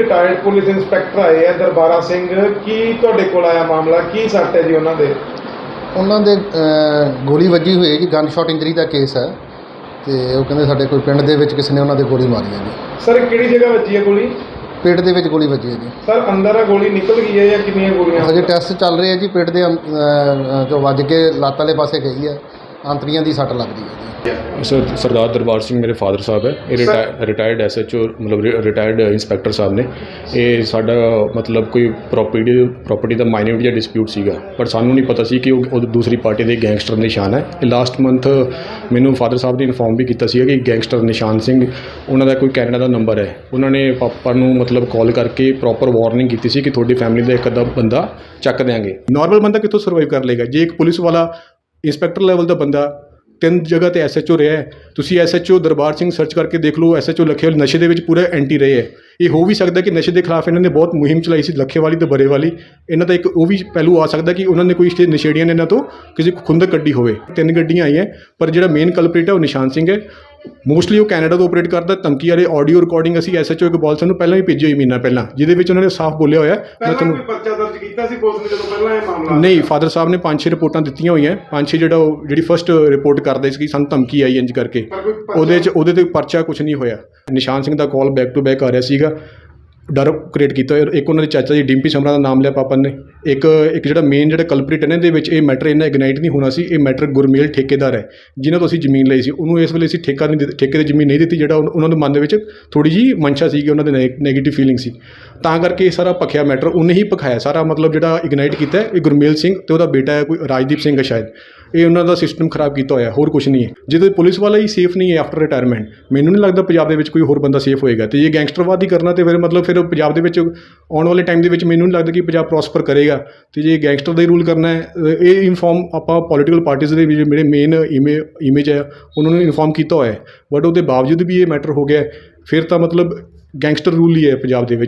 Retired police inspector ਆਏ ਆ ਦਰਬਾਰਾ ਸਿੰਘ ਕੀ ਤੁਹਾਡੇ ਕੋਲ ਆਇਆ ਮਾਮਲਾ? ਕੀ ਸੱਟ ਹੈ ਜੀ ਉਹਨਾਂ ਦੇ? ਉਹਨਾਂ ਦੇ ਅਹ, ਗੋਲੀ ਵੱਜੀ ਹੋਈ ਹੈ ਜੀ ਗਨ ਸ਼ਾਟ ਇੰਜਰੀ ਦਾ ਕੇਸ ਹੈ। ਤੇ ਉਹ ਕਹਿੰਦੇ ਸਾਡੇ ਕੋਈ ਪਿੰਡ ਦੇ ਵਿੱਚ ਕਿਸੇ ਨੇ ਉਹਨਾਂ ਦੇ ਗੋਲੀ ਮਾਰੀ ਹੈ ਜੀ। ਸਰ ਕਿਹੜੀ ਜਗ੍ਹਾ ਵੱਜੀ ਹੈ ਗੋਲੀ? ਪੇਟ ਦੇ ਵਿੱਚ ਗੋਲੀ ਵੱਜੀ ਹੈ ਜੀ। ਸਰ ਅੰਦਰ ਆ ਗੋਲੀ ਨਿਕਲ ਗਈ ਹੈ ਜਾਂ ਕਿੰਨੀਆਂ ਗੋਲੀਆਂ? ਹਜੇ ਟੈਸਟ ਚੱਲ ਰਹੇ ਹੈ ਜੀ ਪੇਟ ਦੇ ਅੰ- ਅਹ, ਜੋ ਵੱਜ ਕੇ ਲੱਤ ਵਾਲੇ ਪਾਸੇ ਗਈ ਹੈ। ਆਂਤੜੀਆਂ ਦੀ ਸੱਟ ਲੱਗਦੀ ਹੈ ਜੀ। ਸਰ ਸਰਦਾਰ ਦਰਬਾਰ ਸਿੰਘ ਮੇਰੇ ਫਾਦਰ ਸਾਹਿਬ ਹੈ। ਇਹ ਰਿਟਾਇਰਡ ਐਸਐਚਓ ਮਤਲਬ ਰਿਟਾਇਰਡ ਇੰਸਪੈਕਟਰ ਸਾਹਿਬ ਨੇ। ਇਹ ਸਾਡਾ ਮਤਲਬ ਕੋਈ ਪ੍ਰਾਪਰਟੀ ਪ੍ਰਾਪਰਟੀ ਦਾ ਮਾਈਨਿੰਗ ਜਾਂ ਡਿਸਪਿਊਟ ਸੀਗਾ। ਪਰ ਸਾਨੂੰ ਨਹੀਂ ਪਤਾ ਸੀ ਕਿ ਉਹ ਦੂਸਰੀ ਪਾਰਟੀ ਦੇ ਗੈਂਗਸਟਰ ਨਿਸ਼ਾਨ ਹੈ। ਇਹ ਲਾਸਟ ਮੰਥ ਮੈਨੂੰ ਫਾਦਰ ਸਾਹਿਬ ਨੇ ਇਨਫੋਰਮ ਵੀ ਕੀਤਾ ਸੀਗਾ ਕਿ ਗੈਂਗਸਟਰ ਨਿਸ਼ਾਨ ਸਿੰਘ ਉਹਨਾਂ ਦਾ ਕੋਈ ਕੈਨੇਡਾ ਦਾ ਨੰਬਰ ਹੈ। ਉਹਨਾਂ ਨੇ ਪਾਪਾ ਨੂੰ ਮਤਲਬ ਕਾਲ ਕਰਕੇ ਪ੍ਰੋਪਰ ਵਾਰਨਿੰਗ ਕੀਤੀ ਸੀ ਕਿ ਤੁਹਾਡੀ ਫੈਮਿਲੀ ਦਾ ਇੱਕ ਅੱਧਾ ਬੰਦਾ ਚੱਕ ਦਿਆਂਗੇ। ਨਾਰਮਲ ਬੰਦਾ ਕਿੱਥੋਂ ਸਰਵਾਈਵ ਕਰ ਲੇਗਾ ਜੇ ਇੱਕ ਪੁਲਿਸ ਵਾਲਾ ਇੰਸਪੈਕਟਰ ਲੈਵਲ ਦਾ ਬੰਦਾ, ਤਿੰਨ ਜਗ੍ਹਾ ਤੇ ਐਸਐਚਓ ਰਿਹਾ ਹੈ। ਤੁਸੀਂ ਐਸਐਚਓ ਦਰਬਾਰ ਸਿੰਘ ਸਰਚ ਕਰਕੇ ਦੇਖ ਲਓ ਐਸਐਚਓ ਲੱਖੇਵਾਲ ਨਸ਼ੇ ਦੇ ਵਿੱਚ ਪੂਰਾ ਐਂਟੀ ਰਹੇ ਹੈ। ਇਹ ਹੋ ਵੀ ਸਕਦਾ ਕਿ ਨਸ਼ੇ ਦੇ ਖਿਲਾਫ ਇਹਨਾਂ ਨੇ ਬਹੁਤ ਮੁਹਿੰਮ ਚਲਾਈ ਸੀ ਲੱਖੇਵਾਲੀ ਤੇ ਬਰੇਵਾਲੀ ਇਹਨਾਂ ਦਾ ਇੱਕ ਉਹ ਵੀ ਪਹਿਲੂ ਆ ਸਕਦਾ ਕਿ ਉਹਨਾਂ ਨੇ ਕੋਈ ਇਸ ਨਸ਼ੇੜੀਆਂ ਨੇ ਇਹਨਾਂ ਤੋਂ ਕਿਸੇ ਖੁੰਦਕ ਕੱਢੀ ਹੋਵੇ। ਤਿੰਨ ਗੱਡੀਆਂ ਆਈਆਂ, ਪਰ ਜਿਹੜਾ ਮੇਨ ਕਲਪਰੇਟ ਹੈ ਉਹ ਨਿਸ਼ਾਨ ਸਿੰਘ ਹੈ। ਮੋਸਟਲੀ ਉਹ ਕੈਨੇਡਾ ਤੋਂ ਆਪਰੇਟ ਕਰਦਾ ਧਮਕੀ ਵਾਲੇ ਆਡੀਓ ਰਿਕਾਰਡਿੰਗ ਅਸੀਂ ਐਸਐਚਓ ਇਕਬਾਲ ਸਾਨੂੰ ਪਹਿਲਾਂ ਹੀ ਭੇਜੀ ਹੋਈ ਮਹੀਨਾ ਪਹਿਲਾਂ ਜਿਹਦੇ ਵਿੱਚ ਉਹਨਾਂ ਨੇ ਸਾਫ਼ ਬੋਲਿਆ ਹੋਇਆ ਮੈਂ ਤੁਹਾਨੂੰ ਪਰਚਾ ਦਰਜ ਕੀਤਾ ਸੀ ਪੁਲਿਸ ਨੇ ਜਦੋਂ ਪਹਿਲਾਂ ਇਹ ਮਾਮਲਾ ਨਹੀਂ ਫਾਦਰ ਸਾਹਿਬ ਨੇ ਪੰਜ ਛੇ ਰਿਪੋਰਟਾਂ ਦਿੱਤੀਆਂ ਹੋਈਆਂ ਪੰਜ ਛੇ ਜਿਹੜਾ ਉਹ ਜਿਹੜੀ ਫਰਸਟ ਰਿਪੋਰਟ ਕਰਦੇ ਸੀ ਕਿ ਸਾਨੂੰ ਧਮਕੀ ਆਈ ਇੰਜ ਕਰਕੇ ਉਹਦੇ 'ਚ ਉਹਦੇ ਤੇ ਪਰਚਾ ਕੁਝ ਨਹੀਂ ਹੋਇਆ। ਨਿਸ਼ਾਨ ਸਿੰਘ ਦਾ ਕਾਲ ਬੈਕ ਟੂ ਬੈਕ ਆ ਰਿਹਾ ਸੀਗਾ ਡਰ ਕ੍ਰੀਏਟ ਕੀਤਾ ਇੱਕ ਉਹਨਾਂ ਦੇ ਚਾਚਾ ਜੀ, ਡਿੰਪੀ ਸਮਰਾ ਦਾ ਨਾਮ ਲਿਆ ਪਾਪਾ ਨੇ। ਇੱਕ ਇੱਕ ਜਿਹੜਾ ਮੇਨ ਜਿਹੜਾ ਕਲਪ੍ਰੀਟ ਇਹਨਾਂ ਦੇ ਵਿੱਚ ਇਹ ਮੈਟਰ ਇਹਨਾਂ ਇਗਨਾਈਟ ਨਹੀਂ ਹੋਣਾ ਸੀ। ਇਹ ਮੈਟਰ ਗੁਰਮੇਲ ਠੇਕੇਦਾਰ ਹੈ, ਜਿਨ੍ਹਾਂ ਤੋਂ ਅਸੀਂ ਜ਼ਮੀਨ ਲਈ ਸੀ। ਉਹਨੂੰ ਇਸ ਵੇਲੇ ਅਸੀਂ ਠੇਕਾ ਨਹੀਂ ਦਿੱਤਾ, ਠੇਕੇ ਤੇ ਜ਼ਮੀਨ ਨਹੀਂ ਦਿੱਤੀ, ਜਿਹੜਾ ਉਹਨਾਂ ਦੇ ਮਨ ਦੇ ਵਿੱਚ ਥੋੜੀ ਜੀ ਮਨਸ਼ਾ ਸੀਗੀ, ਉਹਨਾਂ ਦੇ ਨੈਗੇਟਿਵ ਫੀਲਿੰਗ ਸੀ। ਤਾਂ ਕਰਕੇ ਇਹ ਸਾਰਾ ਪਖਿਆ ਮੈਟਰ ਉਹਨੇ ਹੀ ਪਖਾਇਆ ਸਾਰਾ ਮਤਲਬ ਜਿਹੜਾ ਇਗਨਾਈਟ ਕੀਤਾ ਇਹ ਗੁਰਮੇਲ ਸਿੰਘ ਤੇ ਉਹਦਾ ਬੇਟਾ ਹੈ, ਕੋਈ ਰਾਜਦੀਪ ਸਿੰਘ ਹੈ ਸ਼ਾਇਦ। ਇਹ ਉਹਨਾਂ ਦਾ ਸਿਸਟਮ ਖਰਾਬ ਕੀਤਾ ਹੋਇਆ, ਹੋਰ ਕੁਝ ਨਹੀਂ ਹੈ। ਜਿਹਦੇ ਪੁਲਿਸ ਵਾਲਾ ਹੀ ਸੇਫ ਨਹੀਂ ਹੈ ਆਫਟਰ ਰਿਟਾਇਰਮੈਂਟ ਮੈਨੂੰ ਨਹੀਂ ਲੱਗਦਾ ਪੰਜਾਬ ਦੇ ਵਿੱਚ ਕੋਈ ਹੋਰ ਬੰਦਾ ਸੇਫ ਹੋਏਗਾ। ਤੇ ਜੇ ਗੈਂਗਸਟਰਵਾਦ ਹੀ ਕਰਨਾ, ਤੇ ਫਿਰ ਮਤਲਬ ਫਿਰ ਪੰਜਾਬ ਦੇ ਵਿੱਚ ਆਉਣ ਵਾਲੇ ਟਾਈਮ ਦੇ ਵਿੱਚ ਮੈਨੂੰ ਨਹੀਂ ਲੱਗਦਾ ਕਿ ਪੰਜਾਬ ਪ੍ਰੋਸਪਰ ਕਰੇਗਾ। ਤੇ ਜੇ ਗੈਂਗਸਟਰ ਦਾ ਹੀ ਰੂਲ ਕਰਨਾ ਹੈ ਇਹ ਇਨਫੋਰਮ ਆਪਾਂ ਪੋਲੀਟੀਕਲ ਪਾਰਟੀਆਂ ਦੇ ਵੀ ਜਿਹੜੇ ਮੇਨ ਇਮੇ ਇਮੇਜ ਹੈ, ਉਹਨਾਂ ਨੂੰ ਇਨਫੋਰਮ ਕੀਤਾ ਹੋਇਆ ਹੈ। ਬਟ ਉਹਦੇ ਬਾਵਜੂਦ ਵੀ ਇਹ ਮੈਟਰ ਹੋ ਗਿਆ ਫਿਰ ਤਾਂ ਮਤਲਬ ਗੈਂਗਸਟਰ ਰੂਲ ਹੀ ਹੈ ਪੰਜਾਬ ਦੇ ਵਿੱਚ।